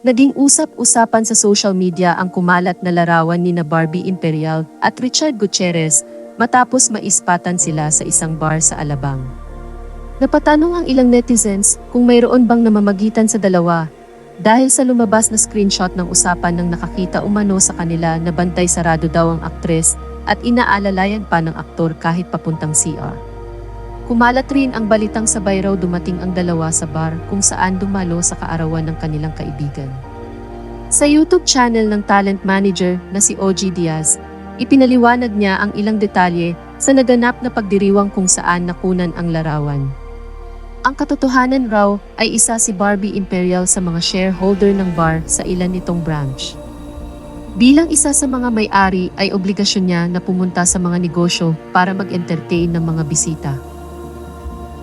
Naging usap-usapan sa social media ang kumalat na larawan ni na Barbie Imperial at Richard Gutierrez matapos maispatan sila sa isang bar sa Alabang. Napatanong ang ilang netizens kung mayroon bang namamagitan sa dalawa dahil sa lumabas na screenshot ng usapan ng nakakita umano sa kanila na bantay sarado daw ang aktres at inaalalayan pa ng aktor kahit papuntang CR. Kumalat rin ang balitang sabay raw dumating ang dalawa sa bar kung saan dumalo sa kaarawan ng kanilang kaibigan. Sa YouTube channel ng talent manager na si OG Diaz, ipinaliwanag niya ang ilang detalye sa naganap na pagdiriwang kung saan nakunan ang larawan. Ang katotohanan raw ay isa si Barbie Imperial sa mga shareholder ng bar sa ilan nitong branch. Bilang isa sa mga may-ari ay obligasyon niya na pumunta sa mga negosyo para mag-entertain ng mga bisita.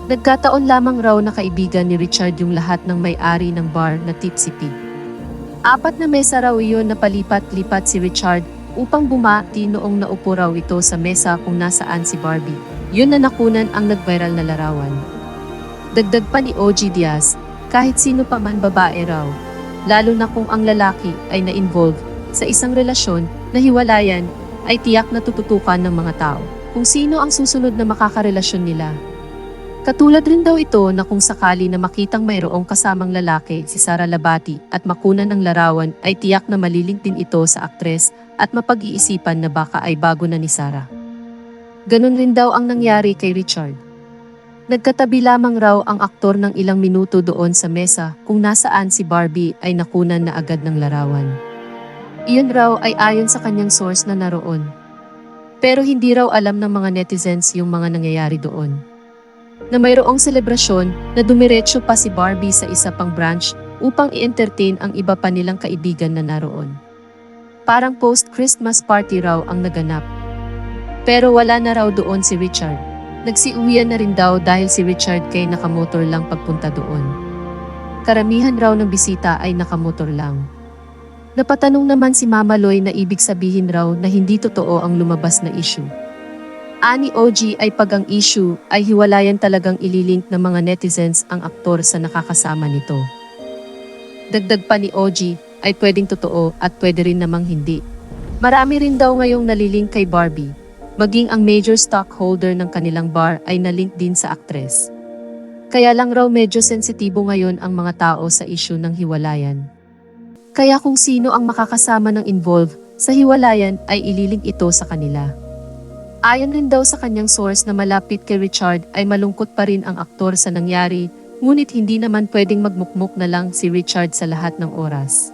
Nagkataon lamang raw na kaibigan ni Richard yung lahat ng may-ari ng bar na Tipsy Pig. Apat na mesa raw iyon na palipat-lipat si Richard upang bumati noong naupo raw ito sa mesa kung nasaan si Barbie. Yun na nakunan ang nag-viral na larawan. Dagdag pa ni OG Diaz, kahit sino pa man babae raw, lalo na kung ang lalaki ay na-involve sa isang relasyon na hiwalayan ay tiyak na tututukan ng mga tao kung sino ang susunod na makakarelasyon nila. Katulad rin daw ito na kung sakali na makitang mayroong kasamang lalaki si Sara Labati at makunan ng larawan ay tiyak na maliling din ito sa aktres at mapag-iisipan na baka ay bago na ni Sara. Ganon rin daw ang nangyari kay Richard. Nagkatabi lamang raw ang aktor ng ilang minuto doon sa mesa kung nasaan si Barbie ay nakunan na agad ng larawan. Iyon raw ay ayon sa kanyang source na naroon. Pero hindi raw alam ng mga netizens yung mga nangyayari doon. Na mayroong selebrasyon na dumiretso pa si Barbie sa isa pang branch upang i-entertain ang iba pa nilang kaibigan na naroon. Parang post-Christmas party raw ang naganap. Pero wala na raw doon si Richard. Nagsiuwian na rin daw dahil si Richard kay nakamotor lang pagpunta doon. Karamihan raw ng bisita ay nakamotor lang. Napatanong naman si Mama Loy na ibig sabihin raw na hindi totoo ang lumabas na issue. Ani OG ay pag ang issue ay hiwalayan talagang ililink ng mga netizens ang aktor sa nakakasama nito. Dagdag pa ni OG ay pwedeng totoo at pwede rin namang hindi. Marami rin daw ngayong nalilink kay Barbie, maging ang major stockholder ng kanilang bar ay nalink din sa aktres. Kaya lang raw medyo sensitibo ngayon ang mga tao sa issue ng hiwalayan. Kaya kung sino ang makakasama ng involved sa hiwalayan ay ililink ito sa kanila. Ayon rin daw sa kanyang source na malapit kay Richard ay malungkot pa rin ang aktor sa nangyari, ngunit hindi naman pwedeng magmukmuk na lang si Richard sa lahat ng oras.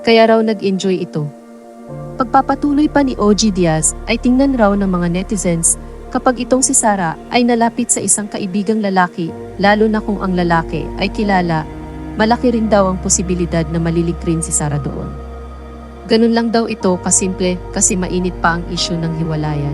Kaya raw nag-enjoy ito. Pagpapatuloy pa ni OG Diaz ay tingnan raw ng mga netizens kapag itong si Sara ay nalapit sa isang kaibigang lalaki, lalo na kung ang lalaki ay kilala, malaki rin daw ang posibilidad na malilig rin si Sara doon. Ganun lang daw ito kasimple kasi mainit pa ang issue ng hiwalayan.